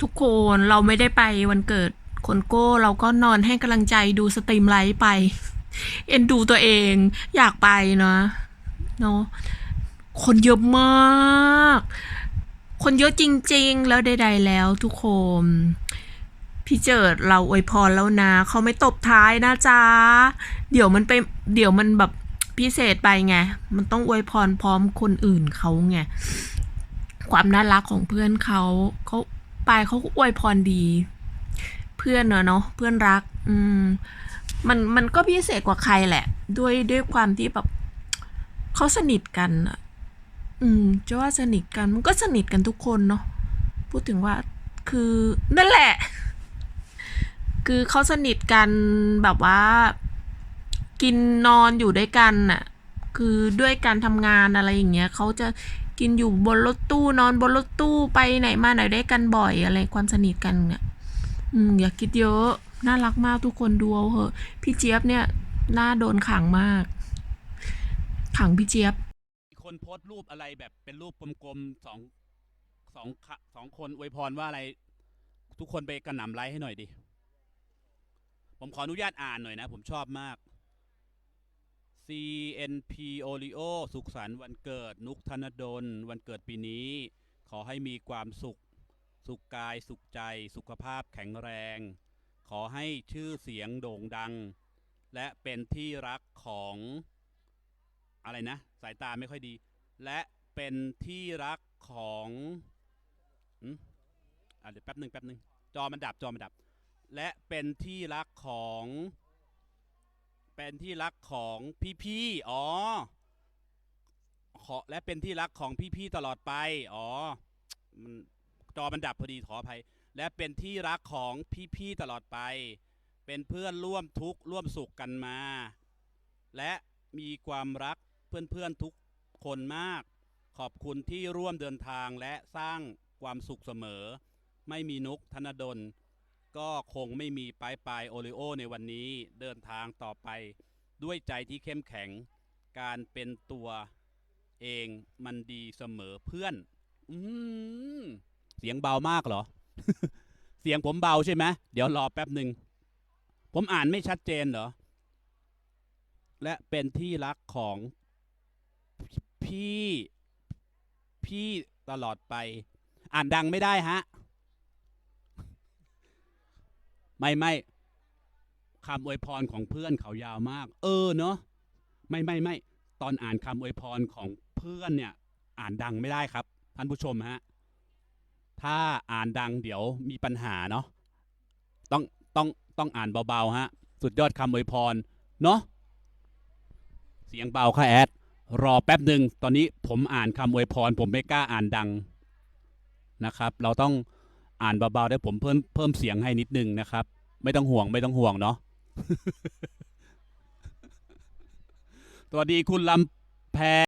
ทุกคนเราไม่ได้ไปวันเกิดคนโก้เราก็นอนให้กำลังใจดูสตรีมไลฟ์ไป เอ็นดูตัวเองอยากไปเนาะเนาะคนเยอะมาก คนเยอะจริง ๆ แล้วใดๆแล้วทุกคนพี่เจิดเราอวยพรแล้วนะเขาไม่ตบท้ายนะจ๊ะเดี๋ยวมันไปเดี๋ยวมันแบบพิเศษไปไง มันต้องอวยพรพร้อมคนอื่นเขาไงความน่ารักของเพื่อนเขาเขา ไปเขาอวยพรดี เพื่อนเนอะเนาะเพื่อนรัก อืม มันมันก็พิเศษกว่าใครแหละ ด้วยด้วยความที่แบบเขาสนิทกันอะอืม จะว่าสนิทกันมันก็สนิทกันทุกคนเนาะพูดถึงว่าคือนั่นแหละ คือเขาสนิทกันแบบว่า กินนอนอยู่ด้วยกันน่ะ คือด้วยการทำงานอะไรอย่างเงี้ยเขาจะ กินอยู่บนรถตู้นอนบนรถตู้ไปไหนมาไหนได้กันบ่อยอะไรความสนิทกันเนี่ยอืมอย่าคิดเยอะ น่ารักมากทุกคนดูเอาเหอะ พี่เจี๊ยบเนี่ยน่าโดนขังมาก ขังพี่เจี๊ยบมีคนโพสต์รูปอะไรแบบเป็นรูปกลมๆสองสองขะสองคนอวยพรว่าอะไร ทุกคนไปกระหน่ำไลค์ให้หน่อยดิ ผมขออนุญาตอ่านหน่อยนะ ผมชอบมาก CNP Olio สุขสันต์วันเกิดนุกธนดล วันเกิดปีนี้ ขอให้มีความสุข สุขกายสุขใจสุขภาพแข็งแรง ขอให้ชื่อเสียงโด่งดัง และเป็นที่รักของ อะไรนะ สายตาไม่ค่อยดี และเป็นที่รักของอืมอะเดี๋ยวแป๊บหนึ่งแป๊บหนึ่งจอมันดับจอมันดับ และเป็นที่รักของ เป็นที่รักของพี่ๆ อ๋อ ขอและเป็นที่รักของพี่ๆ ตลอดไป อ๋อ มันจอมันดับพอดีขออภัย และเป็นที่รักของพี่ๆ ตลอดไป เป็นเพื่อนร่วมทุกข์ร่วมสุขกันมา และมีความรักเพื่อนๆ ทุกคนมาก ขอบคุณที่ร่วมเดินทางและสร้างความสุขเสมอ ไม่มีนุกธนดล ก็คงไม่มีปลายปลายโอริโอในวันนี้เดินทางต่อไป ด้วยใจที่เข้มแข็ง การเป็นตัวเองมันดีเสมอเพื่อนอืมเสียงเบามากเหรอ เสียงผมเบาใช่ไหมเดี๋ยวรอแป๊บหนึ่ง ผมอ่านไม่ชัดเจนเหรอ และเป็นที่รักของพี่ พี่ตลอดไป อ่านดังไม่ได้ฮะ ไม่ไม่คำอวยพรของเพื่อนเขายาวมาก เออเนาะไม่ไม่ไม่ตอนอ่านคำอวยพรของเพื่อนเนี่ยอ่านดังไม่ได้ครับ ท่านผู้ชมฮะถ้าอ่านดังเดี๋ยวมีปัญหาเนาะต้องต้องต้องอ่านเบาๆฮะสุดยอดคำอวยพรเนาะเสียงเบาค่ะแอดรอแป๊บหนึ่งตอนนี้ผมอ่านคำอวยพร ผมไม่กล้าอ่านดังนะครับ เราต้อง อ่านเบาๆได้ผมเพิ่มเพิ่มเสียงให้นิดนึงนะครับ ไม่ต้องห่วงไม่ต้องห่วงเนาะสวัสดีคุณลำแพ